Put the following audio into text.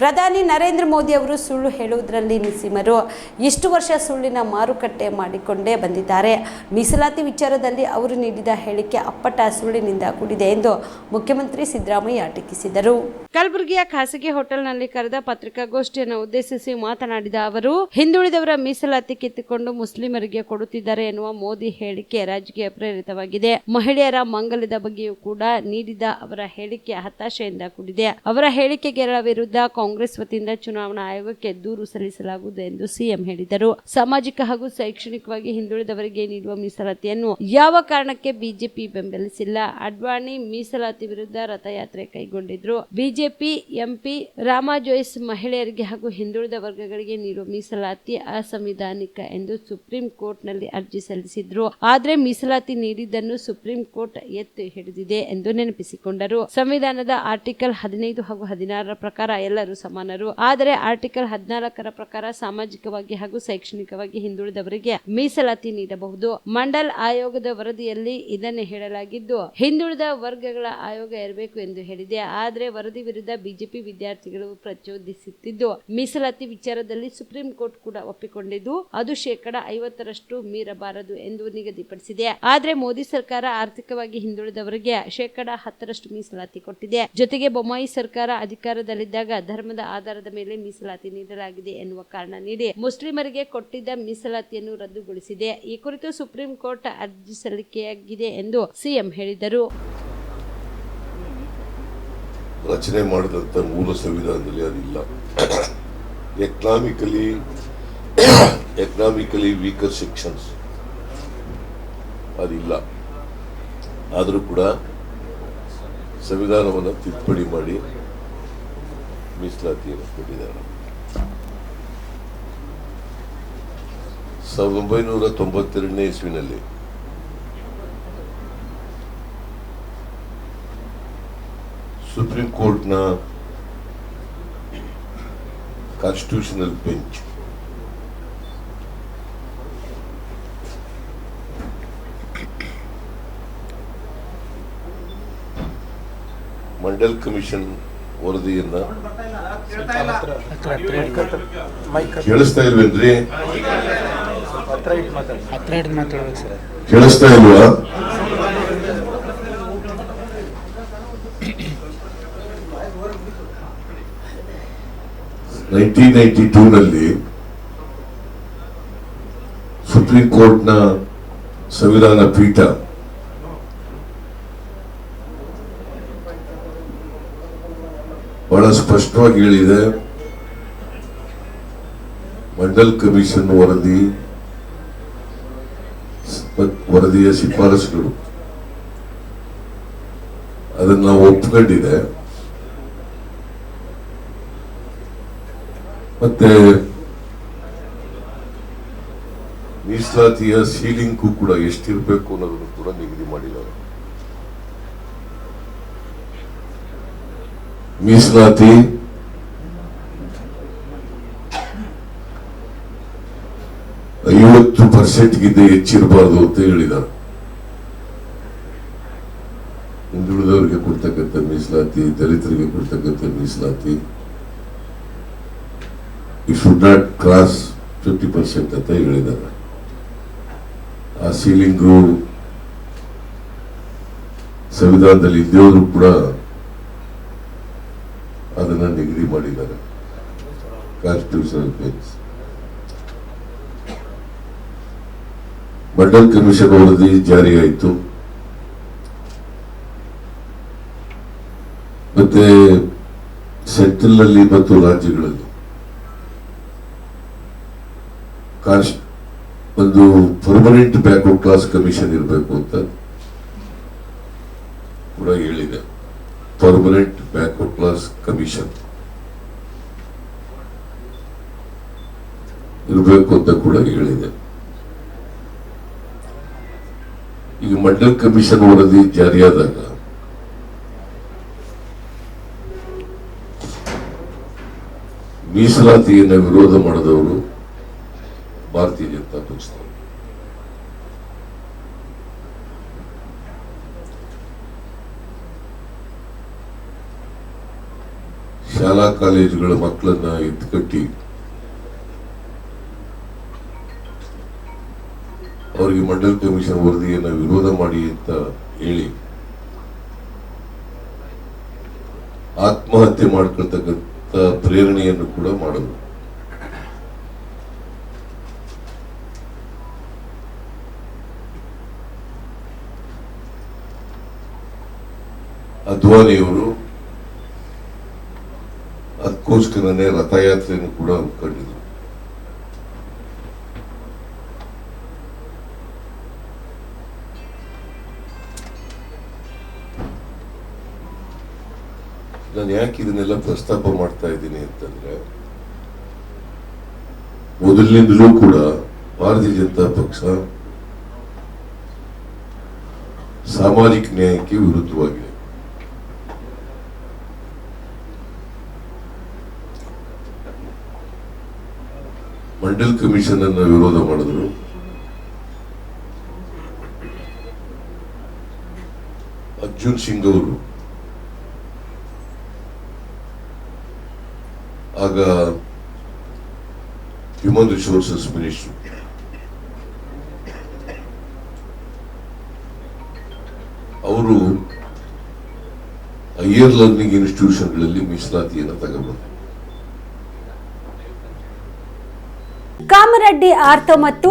ಪ್ರಧಾನಿ ನರೇಂದ್ರ ಮೋದಿ ಅವರು ಸುಳ್ಳು ಹೇಳುವುದರಲ್ಲಿ ನಿಸಿಮರು ಇಷ್ಟು ವರ್ಷ ಸುಳ್ಳಿನ ಮಾರುಕಟ್ಟೆ ಮಾಡಿಕೊಂಡೇ ಬಂದಿದ್ದಾರೆ. ಮೀಸಲಾತಿ ವಿಚಾರದಲ್ಲಿ ಅವರು ನೀಡಿದ ಹೇಳಿಕೆ ಅಪ್ಪಟ ಸುಳ್ಳಿನಿಂದ ಕೂಡಿದೆ ಎಂದು ಮುಖ್ಯಮಂತ್ರಿ ಸಿದ್ದರಾಮಯ್ಯ ಟೀಕಿಸಿದರು. ಕಲಬುರಗಿಯ ಖಾಸಗಿ ಹೋಟೆಲ್ನಲ್ಲಿ ಕರೆದ ಪತ್ರಿಕಾಗೋಷ್ಠಿಯನ್ನು ಉದ್ದೇಶಿಸಿ ಮಾತನಾಡಿದ ಅವರು, ಹಿಂದುಳಿದವರ ಮೀಸಲಾತಿ ಕಿತ್ತುಕೊಂಡು ಮುಸ್ಲಿಮರಿಗೆ ಕೊಡುತ್ತಿದ್ದಾರೆ ಎನ್ನುವ ಮೋದಿ ಹೇಳಿಕೆ ರಾಜಕೀಯ ಪ್ರೇರಿತವಾಗಿದೆ. ಮಹಿಳೆಯರ ಮಂಗಲದ ಬಗ್ಗೆಯೂ ಕೂಡ ನೀಡಿದ ಅವರ ಹೇಳಿಕೆ ಹತಾಶೆಯಿಂದ ಕೂಡಿದೆ. ಅವರ ಹೇಳಿಕೆಗೆರಳ ವಿರುದ್ಧ ಕಾಂಗ್ರೆಸ್ ವತಿಯಿಂದ ಚುನಾವಣಾ ಆಯೋಗಕ್ಕೆ ದೂರು ಸಲ್ಲಿಸಲಾಗುವುದು ಎಂದು ಸಿಎಂ ಹೇಳಿದರು. ಸಾಮಾಜಿಕ ಹಾಗೂ ಶೈಕ್ಷಣಿಕವಾಗಿ ಹಿಂದುಳಿದವರಿಗೆ ನೀಡುವ ಮೀಸಲಾತಿಯನ್ನು ಯಾವ ಕಾರಣಕ್ಕೆ ಬಿಜೆಪಿ ಬೆಂಬಲಿಸಿಲ್ಲ? ಅಡ್ವಾಣಿ ಮೀಸಲಾತಿ ವಿರುದ್ಧ ರಥಯಾತ್ರೆ ಕೈಗೊಂಡಿದ್ರು. ಬಿಜೆಪಿ, ಎಂಪಿ ರಾಮಾ ಜೋಯಿಸ್ ಮಹಿಳೆಯರಿಗೆ ಹಾಗೂ ಹಿಂದುಳಿದ ವರ್ಗಗಳಿಗೆ ನೀಡುವ ಮೀಸಲಾತಿ ಅಸಂವಿಧಾನಿಕ ಎಂದು ಸುಪ್ರೀಂ ಕೋರ್ಟ್ನಲ್ಲಿ ಅರ್ಜಿ ಸಲ್ಲಿಸಿದ್ರು. ಆದರೆ ಮೀಸಲಾತಿ ನೀಡಿದ್ದನ್ನು ಸುಪ್ರೀಂ ಕೋರ್ಟ್ ಎತ್ತಿ ಹಿಡಿದಿದೆ ಎಂದು ನೆನಪಿಸಿಕೊಂಡರು. ಸಂವಿಧಾನದ ಆರ್ಟಿಕಲ್ ಹದಿನೈದು ಹಾಗೂ ಹದಿನಾರರ ಪ್ರಕಾರ ಎಲ್ಲರೂ ಸಮಾನರು. ಆದರೆ ಆರ್ಟಿಕಲ್ ಹದಿನಾಲ್ಕರ ಪ್ರಕಾರ ಸಾಮಾಜಿಕವಾಗಿ ಹಾಗೂ ಶೈಕ್ಷಣಿಕವಾಗಿ ಹಿಂದುಳಿದವರಿಗೆ ಮೀಸಲಾತಿ ನೀಡಬಹುದು. ಮಂಡಲ್ ಆಯೋಗದ ವರದಿಯಲ್ಲಿ ಇದನ್ನೇ ಹೇಳಲಾಗಿದ್ದು, ಹಿಂದುಳಿದ ವರ್ಗಗಳ ಆಯೋಗ ಇರಬೇಕು ಎಂದು ಹೇಳಿದೆ. ಆದರೆ ವರದಿ ವಿರುದ್ಧ ಬಿಜೆಪಿ ವಿದ್ಯಾರ್ಥಿಗಳು ಪ್ರಚೋದಿಸುತ್ತಿದ್ದು, ಮೀಸಲಾತಿ ವಿಚಾರದಲ್ಲಿ ಸುಪ್ರೀಂ ಕೋರ್ಟ್ ಕೂಡ ಒಪ್ಪಿಕೊಂಡಿದ್ದು, ಅದು ಶೇಕಡ ಐವತ್ತರಷ್ಟು ಮೀರಬಾರದು ಎಂದು ನಿಗದಿಪಡಿಸಿದೆ. ಆದರೆ ಮೋದಿ ಸರ್ಕಾರ ಆರ್ಥಿಕವಾಗಿ ಹಿಂದುಳಿದವರಿಗೆ ಶೇಕಡ ಹತ್ತರಷ್ಟು ಮೀಸಲಾತಿ ಕೊಟ್ಟಿದೆ. ಜೊತೆಗೆ ಬೊಮ್ಮಾಯಿ ಸರ್ಕಾರ ಅಧಿಕಾರದಲ್ಲಿದ್ದಾಗ ಧರ್ಮದ ಆಧಾರದ ಮೇಲೆ ಮೀಸಲಾತಿ ನೀಡಲಾಗಿದೆ ಎನ್ನುವ ಕಾರಣ ನೀಡಿ ಮುಸ್ಲಿಮರಿಗೆ ಕೊಟ್ಟಿದ್ದ ಮೀಸಲಾತಿಯನ್ನು ರದ್ದುಗೊಳಿಸಿದೆ. ಈ ಕುರಿತು ಸುಪ್ರೀಂ ಕೋರ್ಟ್ ಅರ್ಜಿ ಸಲ್ಲಿಕೆಯಾಗಿದೆ ಎಂದು ಸಿಎಂ ಹೇಳಿದರು. ರಚನೆ ಮಾಡಿದಂಥ ಮೂಲ ಸಂವಿಧಾನದಲ್ಲಿ ಅದಿಲ್ಲ. ಎಕನಾಮಿಕಲಿ ಎಕನಾಮಿಕಲಿ ವೀಕರ್ ಸೆಕ್ಷನ್ಸ್ ಅದಿಲ್ಲ. ಆದರೂ ಕೂಡ ಸಂವಿಧಾನವನ್ನು ತಿದ್ದುಪಡಿ ಮಾಡಿ ಮೀಸಲಾತಿಯನ್ನು ಕೊಟ್ಟಿದ್ದಾರೆ ಸಾವಿರದ ಒಂಬೈನೂರ ತೊಂಬತ್ತೆರಡನೇ ಇಸ್ವಿನಲ್ಲಿ ಸುಪ್ರೀಂ ಕೋರ್ಟ್ನ ಕಾನ್ಸ್ಟಿಟ್ಯೂಷನಲ್ ಬೆಂಚ್ ಮಂಡಲ್ ಕಮಿಷನ್ ವರದಿಯನ್ನ ಕೇಳಿಸ್ತಾ ಇಲ್ವೇನ್ರಿ? ಕೇಳಿಸ್ತಾ ಇಲ್ವಾ? ನೈನ್ಟೀನ್ ನೈನ್ಟಿ ಟೂನಲ್ಲಿ ಸುಪ್ರೀಂ ಕೋರ್ಟ್ನ ಸಂವಿಧಾನ ಪೀಠ ಬಹಳ ಸ್ಪಷ್ಟವಾಗಿ ಹೇಳಿದೆ. ಮಂಡಲ್ ಕಮಿಷನ್ ವರದಿ ವರದಿಯ ಶಿಫಾರಸುಗಳು. ಅದನ್ನ ನಾವು ಒಪ್ಕೊಂಡಿದೆ. ಮತ್ತೆ ಮೀಸಲಾತಿಯ ಸೀಲಿಂಗ್ ಕೂಡ ಎಷ್ಟಿರಬೇಕು ಅನ್ನೋದನ್ನು ಕೂಡ ನಿಗದಿ ಮಾಡಿದ್ದಾರೆ. ಮೀಸಲಾತಿ ಐವತ್ತು ಪರ್ಸೆಂಟ್ಗಿಂತ ಹೆಚ್ಚಿರಬಾರ್ದು ಅಂತ ಹೇಳಿದ. ಹಿಂದುಳಿದವರಿಗೆ ಕೊಡ್ತಕ್ಕಂಥ ಮೀಸಲಾತಿ, ದಲಿತರಿಗೆ ಕೊಡ್ತಕ್ಕಂಥ ಮೀಸಲಾತಿ. You should not cross fifty percent ಅಂತ ಹೇಳಿದ್ದಾರೆ ಆ ಸೀಲಿಂಗು ಸಂವಿಧಾನದಲ್ಲಿ ಇದ್ದೇವರು ಕೂಡ ಅದನ್ನ ಡಿಗ್ರಿ ಮಾಡಿದ್ದಾರೆ. ಕಾನ್ಸ್ಟಿಟ್ಯೂಷನಲ್ ಬೆಂಚ್ ಮಂಡಲ್ ಕಮಿಷನ್ ವರದಿ ಜಾರಿಯಾಯಿತು ಮತ್ತೆ ಸೆಂಟ್ರಲ್ನಲ್ಲಿ ಮತ್ತು ರಾಜ್ಯಗಳಲ್ಲಿ ಒಂದು ಪರ್ಮನೆಂಟ್ ಬ್ಯಾಕ್ವರ್ಡ್ ಕ್ಲಾಸ್ ಕಮಿಷನ್ ಇರಬೇಕು ಅಂತ ಕೂಡ ಹೇಳಿದೆ. ಪರ್ಮನೆಂಟ್ ಬ್ಯಾಕ್ವರ್ಡ್ ಕ್ಲಾಸ್ ಕಮಿಷನ್ ಇರಬೇಕು ಅಂತ ಕೂಡ ಹೇಳಿದೆ. ಈಗ ಮಂಡಲ್ ಕಮಿಷನ್ ವರದಿ ಜಾರಿಯಾದಾಗ ಮೀಸಲಾತಿಯನ್ನು ವಿರೋಧ ಮಾಡಿದವರು ಭಾರತೀಯ ಜನತಾ ಪಕ್ಷದವರು. ಶಾಲಾ ಕಾಲೇಜುಗಳ ಮಕ್ಕಳನ್ನ ಎತ್ಕಟ್ಟಿ ಅವರಿಗೆ ಮಂಡಲ್ ಕಮಿಷನ್ ವರದಿಯನ್ನು ವಿರೋಧ ಮಾಡಿ ಅಂತ ಹೇಳಿ ಆತ್ಮಹತ್ಯೆ ಮಾಡ್ಕೊಳ್ತಕ್ಕಂಥ ಪ್ರೇರಣೆಯನ್ನು ಕೂಡ ಮಾಡಿದ್ರು ಅದ್ವಾನಿಯವರು ಅದಕ್ಕೋಸ್ಕರನೇ ರಥಯಾತ್ರೆಯನ್ನು ಕೂಡ ಹಮ್ಮಿಕೊಂಡಿದ್ರು ನಾನು ಯಾಕೆ ಇದನ್ನೆಲ್ಲ ಪ್ರಸ್ತಾಪ ಮಾಡ್ತಾ ಇದ್ದೀನಿ ಅಂತಂದ್ರೆ, ಮೊದಲಿನಿಂದಲೂ ಕೂಡ ಭಾರತೀಯ ಜನತಾ ಪಕ್ಷ ಸಾಮಾಜಿಕ ನ್ಯಾಯಕ್ಕೆ ವಿರುದ್ಧವಾಗಿದೆ. ಮಂಡಲ್ ಕಮಿಷನ್ ಅನ್ನ ವಿರೋಧ ಮಾಡಿದ್ರು. ಅರ್ಜುನ್ ಸಿಂಗ್ ಅವರು. ಆಗ ಹ್ಯೂಮನ್ ರಿಸೋರ್ಸಸ್ ಮಿನಿಸ್ಟರ್ ಅವರು ಹೈಯರ್ ಲರ್ನಿಂಗ್ ಇನ್ಸ್ಟಿಟ್ಯೂಷನ್ಗಳಲ್ಲಿ ಮೀಸಲಾತಿಯನ್ನು ತಗೊಂಡ್ರು. ಕಾಮರೆಡ್ಡಿ ಆರ್ಥೋ ಮತ್ತು